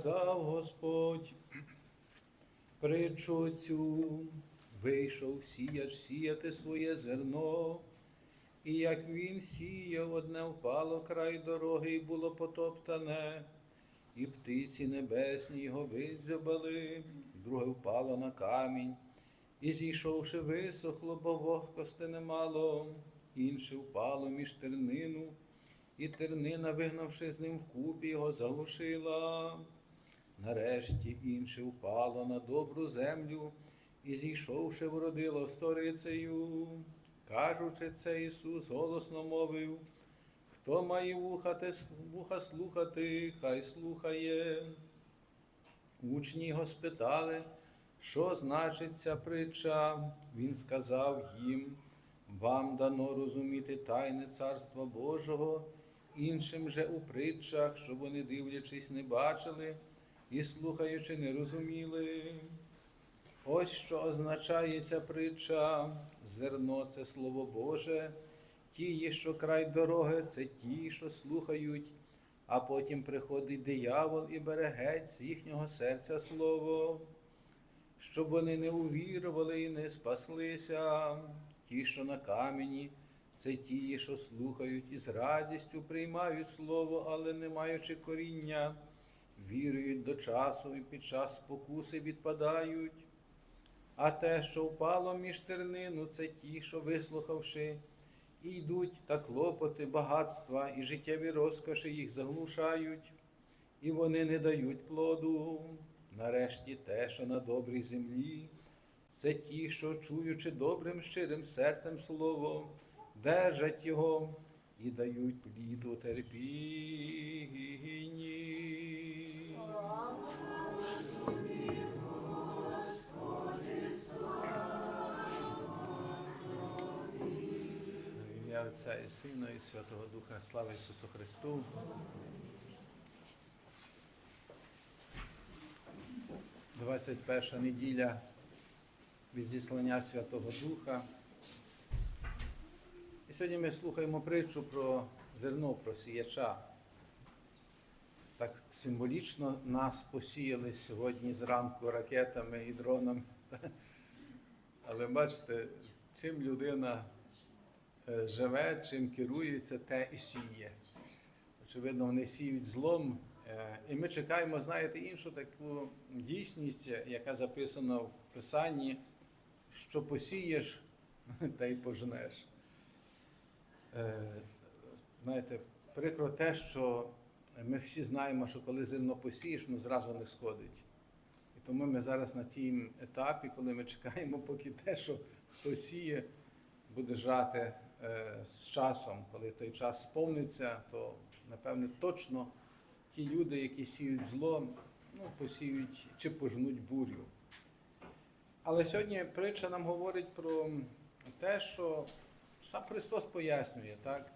сказав Господь, притчу цю, вийшов сіяч сіяти своє зерно, і як він сіяв, одне впало край дороги і було потоптане, і птиці небесні його видзябали, друге впало на камінь, і зійшовши висохло, бо вогкости немало, інше впало між тернину, і тернина, вигнавши з ним вкупі, його заглушила. Нарешті інше впало на добру землю, і зійшовши, вродило сторицею. Кажучи це, Ісус голосно мовив, хто має вуха, те вуха слухати, хай слухає. Учні його спитали, що значить ця притча. Він сказав їм, вам дано розуміти тайне Царства Божого, іншим же у притчах, щоб вони, дивлячись, не бачили і слухаючи, не розуміли. Ось що означає ця притча. Зерно це Слово Боже, ті, що край дороги, це ті, що слухають, а потім приходить диявол і бере геть з їхнього серця слово, щоб вони не увірували і не спаслися. Ті, що на камені, це ті, що слухають і з радістю приймають слово, але не маючи коріння, вірують до часу і під час спокуси відпадають. А те, що впало між тернину, це ті, що вислухавши, і йдуть та клопоти, багатства і життєві розкоші їх заглушають, і вони не дають плоду. Нарешті те, що на добрій землі, це ті, що, чуючи добрим щирим серцем слово, держать його і дають плід у терпінні. Ім'я Отця і Сина, і Святого Духа, слава Ісусу Христу. Двадцять перша неділя від зіслання Святого Духа. І сьогодні ми слухаємо притчу про зерно, про сіяча. Так символічно нас посіяли сьогодні зранку ракетами і дронами. Але бачите, чим людина живе, чим керується, те і сіє. Очевидно, вони сіють злом. Е, І ми чекаємо, знаєте, іншу таку дійсність, яка записана в Писанні, що посієш, та й пожнеш. Е, Знаєте, прикро те, що ми всі знаємо, що коли зерно посієш, воно зразу не сходить. І тому ми зараз на тім етапі, коли ми чекаємо, поки те, що хто сіє, буде жати е, з часом. Коли той час сповниться, то напевне точно ті люди, які сіють зло, ну, посіють чи пожнуть бурю. Але сьогодні притча нам говорить про те, що сам Христос пояснює, так?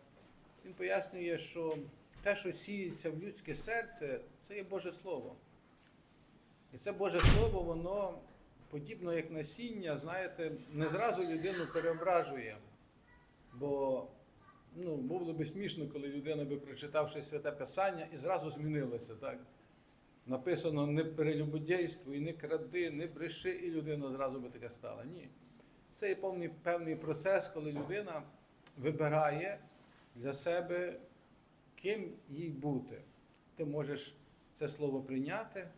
Він пояснює, що те, що сіється в людське серце, це є Боже Слово. І це Боже Слово, воно подібно як насіння, знаєте, не зразу людину переображує. Бо ну, було би смішно, коли людина би прочитавши святе Писання і зразу змінилася. Так? Написано не перелюбодійствуй, не кради, не бреши, і людина зразу би така стала. Ні. Це є певний, певний процес, коли людина вибирає для себе, ким їй бути. Ти можеш це слово прийняти,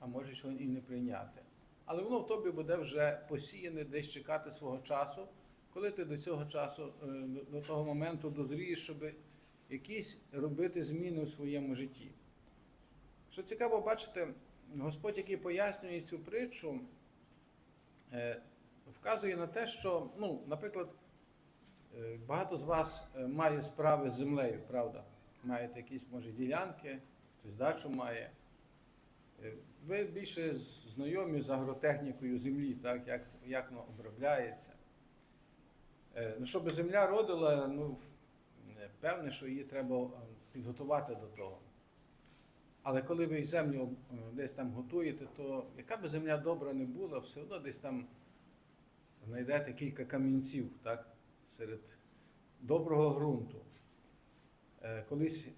а можеш його і не прийняти. Але воно в тобі буде вже посіяне десь чекати свого часу, коли ти до цього часу, е, до- того моменту дозрієш, щоб якісь робити зміни у своєму житті. Що цікаво бачите, Господь, який пояснює цю притчу, е, вказує на те, що, ну, наприклад, е, багато з вас має справи з землею, правда? Маєте якісь, може, ділянки, хтось дачу має. Ви більше знайомі з агротехнікою землі, так, як, як воно обробляється. Е, Ну, щоб земля родила, ну, певне, що її треба е, підготувати до того. Але коли ви землю е, десь там готуєте, то яка б земля добра не була, все одно десь там знайдете кілька камінців так, серед доброго ґрунту. Колись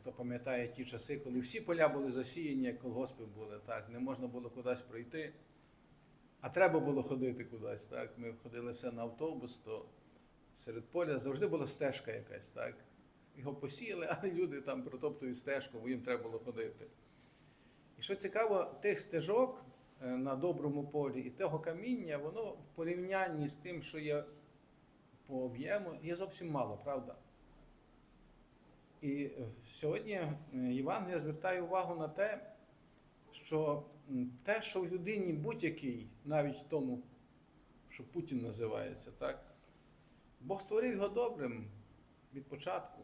хто пам'ятає ті часи, коли всі поля були засіяні, колгоспи були, так, не можна було кудись пройти, а треба було ходити кудись. Так. Ми ходили все на автобус, то серед поля завжди була стежка якась, так. Його посіяли, але люди там протоптують стежку, бо їм треба було ходити. І що цікаво, тих стежок е, на доброму полі і того каміння, воно в порівнянні з тим, що є по об'єму, є зовсім мало, правда? І е, сьогодні е, Євангелія звертає увагу на те, що те, що в людині будь-який, навіть тому, що Путін називається, так, Бог створив його добрим від початку.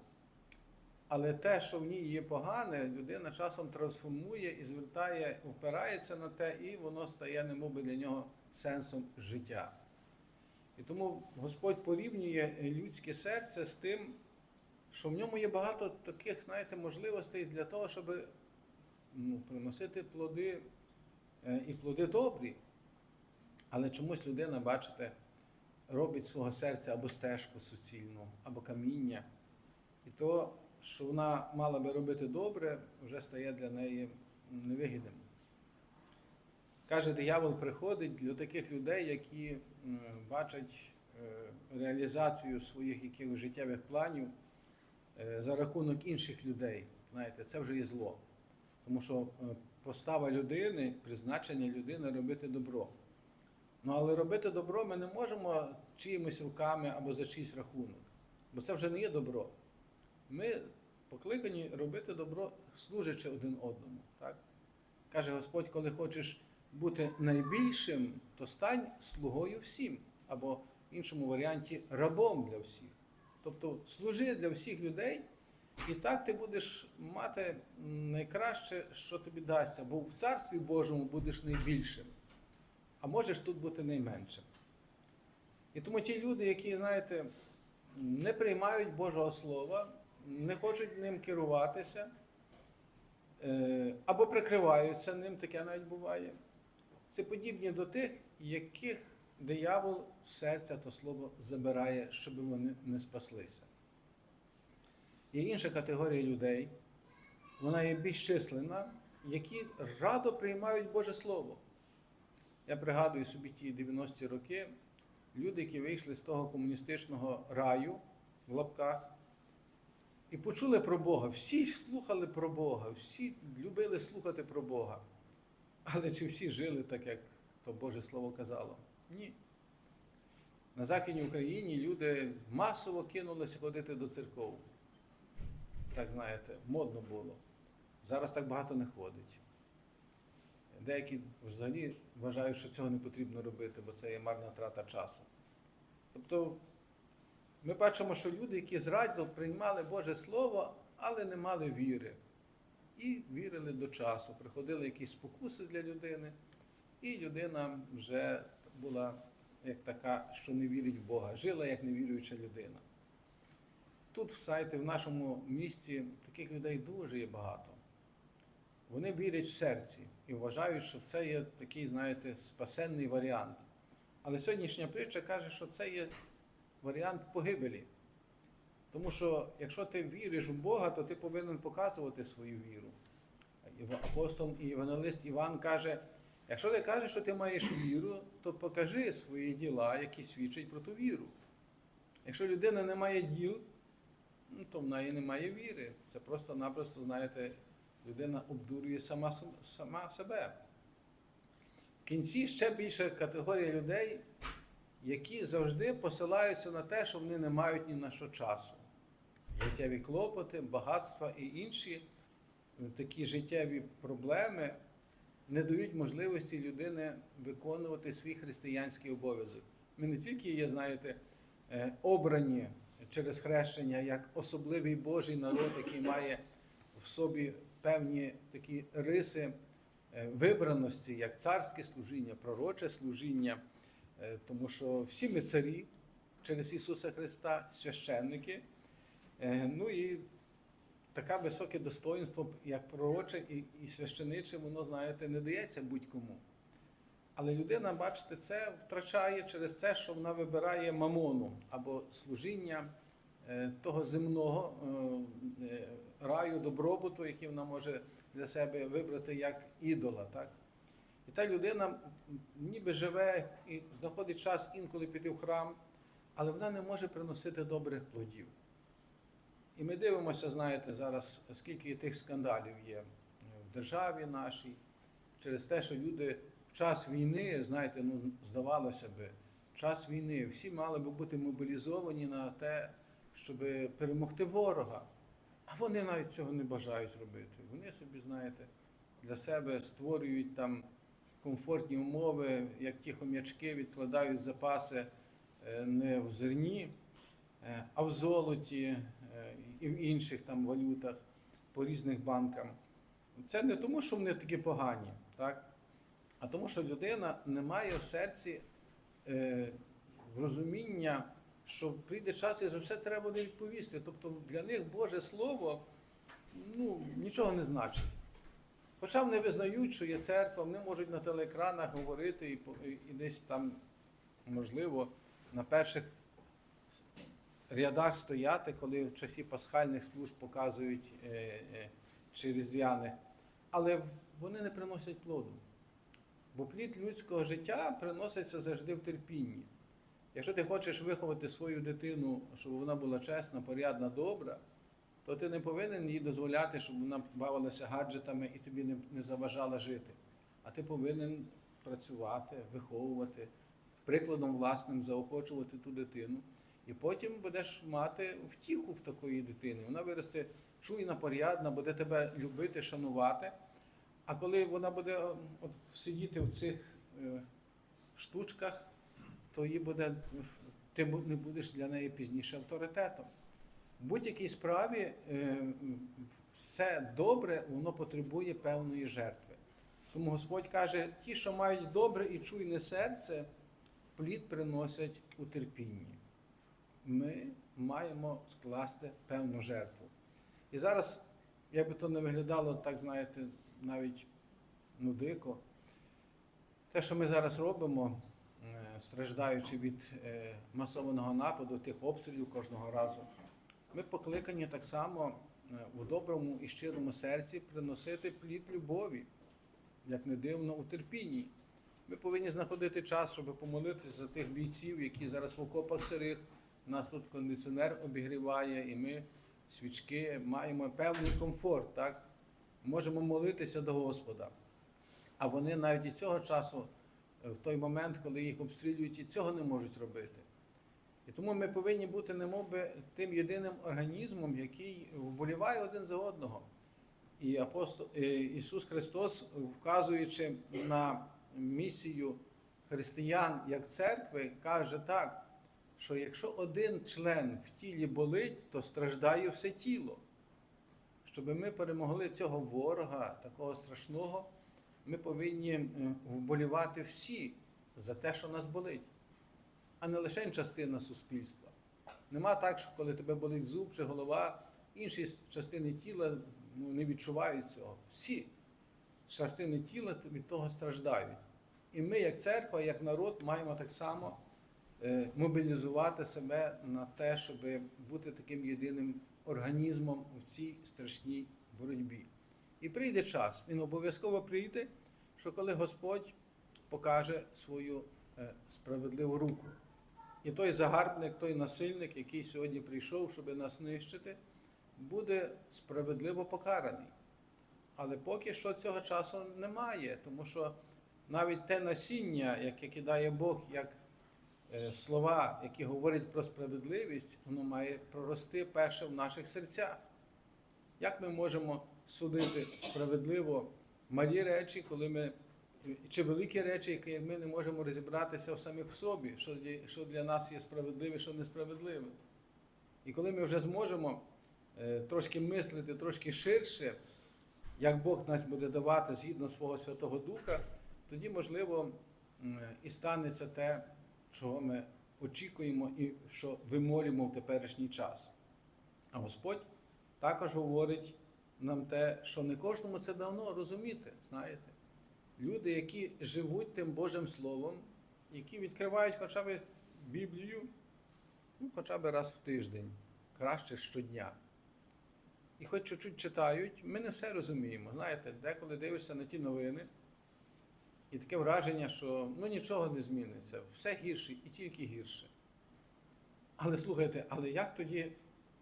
Але те, що в ній є погане, людина часом трансформує і звертає, опирається на те, і воно стає немоби для нього сенсом життя. І тому Господь порівнює людське серце з тим, що в ньому є багато таких, знаєте, можливостей для того, щоб ну, приносити плоди і плоди добрі. Але чомусь людина, бачите, робить свого серця або стежку суцільну, або каміння. І то, що вона мала би робити добре, вже стає для неї невигідним. Каже, диявол приходить для таких людей, які бачать е, реалізацію своїх якихось життєвих планів е, за рахунок інших людей. Знаєте, це вже є зло. Тому що е, постава людини, призначення людини робити добро. Ну, але робити добро ми не можемо чиїмось руками або за чийсь рахунок, бо це вже не є добро. Ми покликані робити добро, служачи один одному. Так? Каже Господь, коли хочеш бути найбільшим, то стань слугою всім, або в іншому варіанті рабом для всіх. Тобто служи для всіх людей, і так ти будеш мати найкраще, що тобі дасться, бо в Царстві Божому будеш найбільшим, а можеш тут бути найменшим. І тому ті люди, які, знаєте, не приймають Божого Слова, не хочуть ним керуватися, е, або прикриваються ним, таке навіть буває. Це подібні до тих, яких диявол серця то слово забирає, щоб вони не спаслися. Є інша категорія людей, вона є більш численна, які радо приймають Боже Слово. Я пригадую собі ті 90-ті роки, люди, які вийшли з того комуністичного раю в лапках, і почули про Бога. Всі слухали про Бога, всі любили слухати про Бога. Але чи всі жили так, як то Боже Слово казало? Ні. На Західній Україні люди масово кинулися ходити до церков. Так знаєте, модно було. Зараз так багато не ходить. Деякі взагалі вважають, що цього не потрібно робити, бо це є марна трата часу. Тобто ми бачимо, що люди, які зрадно приймали Боже Слово, але не мали віри. І вірили до часу. Приходили якісь спокуси для людини, і людина вже була як така, що не вірить в Бога, жила як невіруюча людина. Тут в сайті, в нашому місті, таких людей дуже є багато. Вони вірять в серці і вважають, що це є такий, знаєте, спасенний варіант. Але сьогоднішня притча каже, що це є варіант погибелі. Тому що якщо ти віриш в Бога, то ти повинен показувати свою віру. Апостол і евангелист Іван каже: якщо ти кажеш, що ти маєш віру, то покажи свої діла, які свідчать про ту віру. Якщо людина не має діл, ну, то в неї немає віри. Це просто-напросто, знаєте, людина обдурює сама, сама себе. В кінці ще більша категорія людей, які завжди посилаються на те, що вони не мають ні на що часу. Життєві клопоти, багатства і інші такі життєві проблеми не дають можливості людини виконувати свій християнський обов'язок. Ми не тільки є, знаєте, е, обрані через хрещення як особливий Божий народ, який має в собі певні такі риси е, вибраності, як царське служіння, пророче служіння, Е, тому що всі ми царі через Ісуса Христа, священники. Е, Ну і таке високе достоинство, як пророче і, священиче, воно, знаєте, не дається будь-кому. Але людина, бачите, це втрачає через те, що вона вибирає мамону або служіння е, того земного е, е, раю, добробуту, який вона може для себе вибрати як ідола. Так? І та людина ніби живе і знаходить час інколи піти в храм, але вона не може приносити добрих плодів. І ми дивимося, знаєте, зараз, скільки тих скандалів є в державі нашій, через те, що люди час війни, знаєте, ну здавалося би, час війни всі мали би бути мобілізовані на те, щоб перемогти ворога. А вони навіть цього не бажають робити. Вони собі, знаєте, для себе створюють там комфортні умови, як ті хом'ячки відкладають запаси е, не в зерні, е, а в золоті е, і в інших там валютах по різних банкам. Це не тому, що вони такі погані, так? А тому, що людина не має в серці е, розуміння, що прийде час і за все треба буде відповісти. Тобто для них Боже Слово ну, нічого не значить. Хоча вони визнають, що є церква, вони можуть на телеекранах говорити і, і десь там, можливо, на перших рядах стояти, коли в часі пасхальних служб показують е, е, чи різдвяних, але вони не приносять плоду. Бо плід людського життя приноситься завжди в терпінні. Якщо ти хочеш виховати свою дитину, щоб вона була чесна, порядна, добра, то ти не повинен їй дозволяти, щоб вона бавилася гаджетами і тобі не, не заважала жити. А ти повинен працювати, виховувати, прикладом власним заохочувати ту дитину. І потім будеш мати втіху в такої дитини. Вона виросте чуйна, порядна, буде тебе любити, шанувати. А коли вона буде е, от, сидіти в цих е, штучках, то їй буде, ти не будеш для неї пізніше авторитетом. В будь-якій справі е, все добре, воно потребує певної жертви. Тому Господь каже, ті, що мають добре і чуйне серце, плід приносять у терпінні. Ми маємо скласти певну жертву. І зараз, як би то не виглядало, так знаєте, навіть ну, дико, те, що ми зараз робимо, е, страждаючи від е, масованого нападу, тих обстрілів кожного разу, ми покликані так само е, в доброму і щирому серці приносити плід любові, як не дивно, у терпінні. Ми повинні знаходити час, щоб помолитися за тих бійців, які зараз в окопах сирих. Нас тут кондиціонер обігріває, і ми свічки маємо певний комфорт, так? Можемо молитися до Господа. А вони навіть і цього часу, е, в той момент, коли їх обстрілюють, і цього не можуть робити. І тому ми повинні бути немовби тим єдиним організмом, який вболіває один за одного. І апостол е, Ісус Христос, вказуючи на місію християн як церкви, каже так, що якщо один член в тілі болить, то страждає все тіло. Щоб ми перемогли цього ворога, такого страшного, ми повинні вболівати всі за те, що нас болить, а не лише частина суспільства. Нема так, що коли тебе болить зуб чи голова, інші частини тіла ну, не відчувають цього. Всі частини тіла від того страждають. І ми, як церква, як народ, маємо так само е, мобілізувати себе на те, щоб бути таким єдиним організмом у цій страшній боротьбі. І прийде час, він обов'язково прийде, що коли Господь покаже свою е, справедливу руку. І той загарбник, той насильник, який сьогодні прийшов, щоб нас нищити, буде справедливо покараний. Але поки що цього часу немає, тому що навіть те насіння, яке кидає Бог, як слова, які говорять про справедливість, воно має прорости перше в наших серцях. Як ми можемо судити справедливо малі речі, коли ми чи великі речі, які ми не можемо розібратися в самих собі, що для, що для нас є справедливе, що несправедливе. І коли ми вже зможемо е, трошки мислити, трошки ширше, як Бог нас буде давати згідно свого Святого Духа, тоді, можливо, і станеться те, чого ми очікуємо і що вимолюємо в теперішній час. А Господь також говорить нам те, що не кожному це давно розуміти, знаєте. Люди, які живуть тим Божим Словом, які відкривають хоча б Біблію, ну, хоча б раз в тиждень. краще щодня. І хоч чуть-чуть читають, ми не все розуміємо. Знаєте, деколи дивишся на ті новини, і таке враження, що ну нічого не зміниться, все гірше і тільки гірше. Але слухайте, але як тоді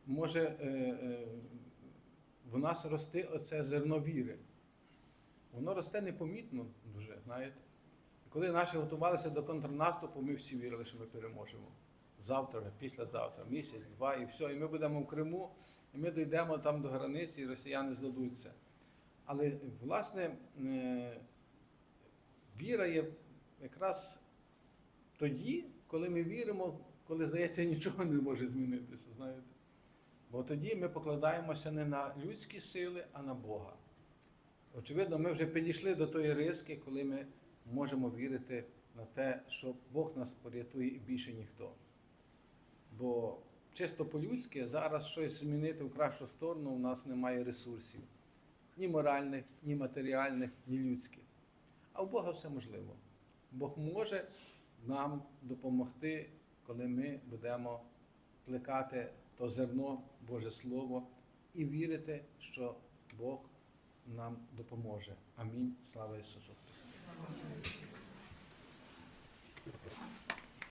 може е, е, в нас рости оце зерно віри? Воно росте непомітно дуже, знаєте. Коли наші готувалися до контрнаступу, ми всі вірили, що ми переможемо. Завтра, післязавтра, місяць, два, і все. І ми будемо в Криму, і ми дійдемо там до границі, і росіяни здадуться. Але, власне, е, віра є якраз тоді, коли ми віримо, коли здається, нічого не може змінитися, знаєте. Бо тоді ми покладаємося не на людські сили, а на Бога. Очевидно, ми вже підійшли до тої риски, коли ми можемо вірити на те, що Бог нас порятує і більше ніхто. Бо чисто по-людськи зараз щось змінити в кращу сторону у нас немає ресурсів. Ні моральних, ні матеріальних, ні людських. А у Бога все можливо. Бог може нам допомогти, коли ми будемо плекати то зерно, Боже Слово, і вірити, що Бог нам допоможе. Амінь. Слава Ісусу Христу!